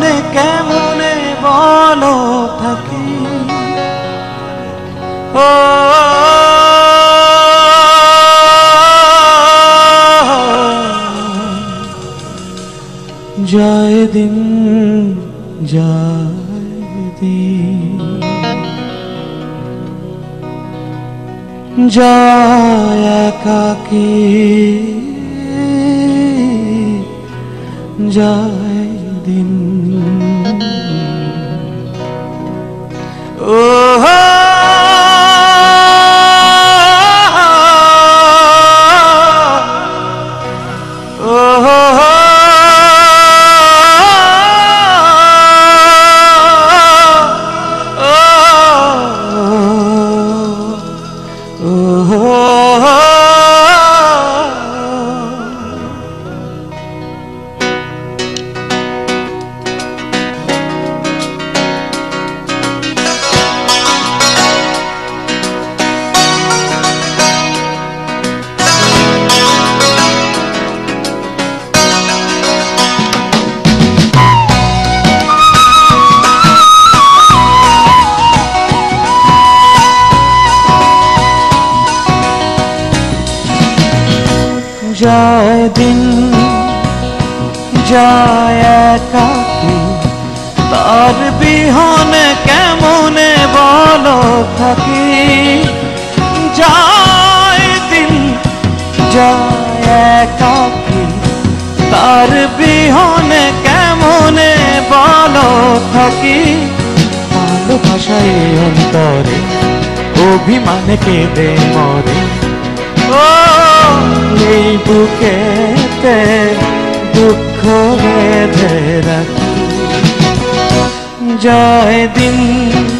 বিহনে কেমনে বলো থাকি? ও জয় দিন জয় দিন। জয় দিন জয় দিন জয় একাকি। তার বিহনে কেমনে বলো থাকি? জয় দিন জয় একাকি। তার বিহনে কেমনে বলো থাকি? ভালোবাসায় অন্তরে, অভিমানে কেঁদে মরে। এই বুকেতে দুঃখ বেঁধে রাখি জয় দিন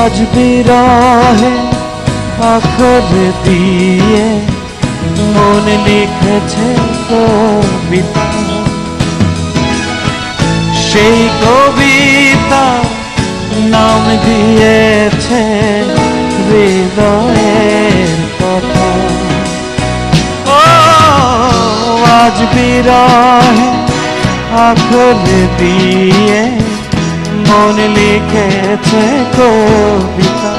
আজ বিরহে আখর দিয়ে মন লিখেছে কবিতা। সেই কবিতা নাম দিয়েছে হৃদয়ের কথা। ও, আজ বিরহে আখর দিয়ে মন লিখেছে কবিতা।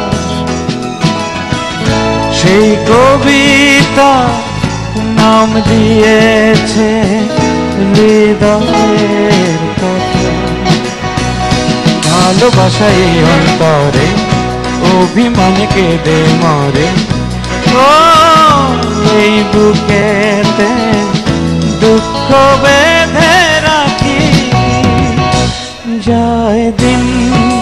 সেই কবিতা নাম দিয়েছে হৃদয়ের কথা। ভালোবাসাই অন্তরে, অভিমান কেঁদে মরে। ও, এই বুকেতে দুঃখ বেঁধে জয় দিন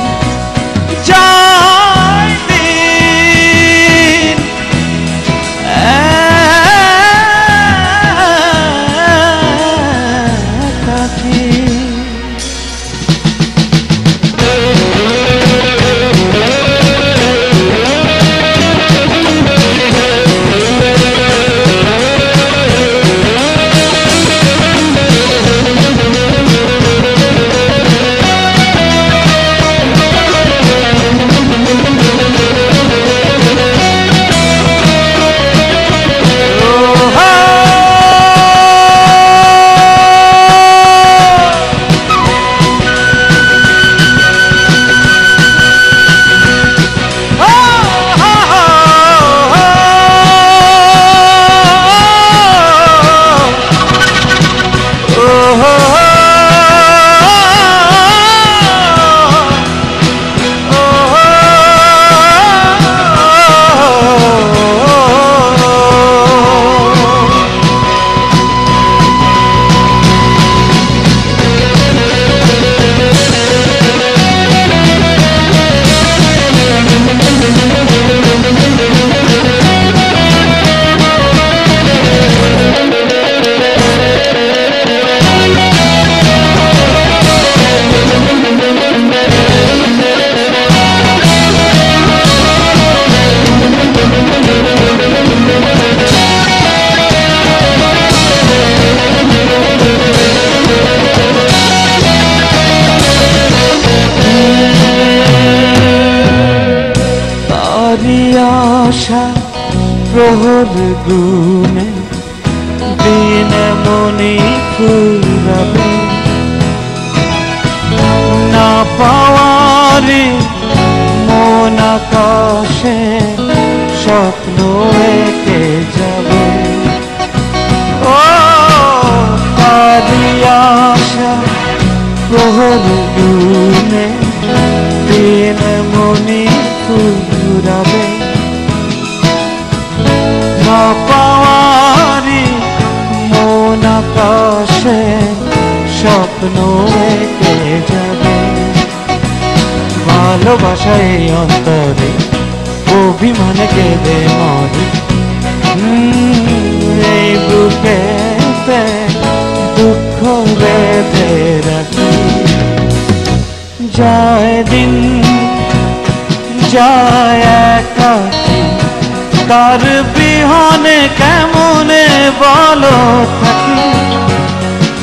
প্রহর গুনে দিন মনি ফুরাবে। না পাওয়ারে মন আকাশে স্বপ্ন এঁকে যায় একাকি তার বিহনে কেমনে বলো থাকি?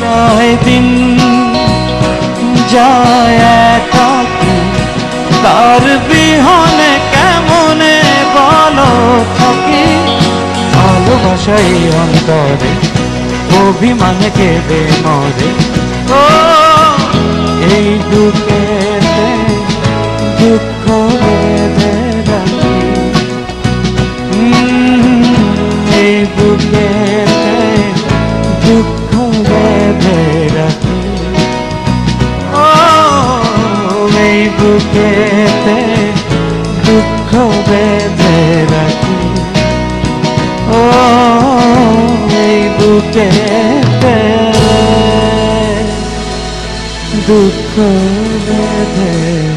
যায় দিন যায় একাকি তার বিহনে কেমনে বলো থাকি? ভালোবাসাই অন্তরে, অভিমানে কেঁদে মরে। ও, এই দুঃখেতে দুঃখ বেঁধে রাখি উম, এই বুকেতে দুঃখ বেঁধে রাখি ও এই বুকেতে দুঃখ বেঁধে রাখি ও এই বুকেতে দুঃখ বেঁধে রাখি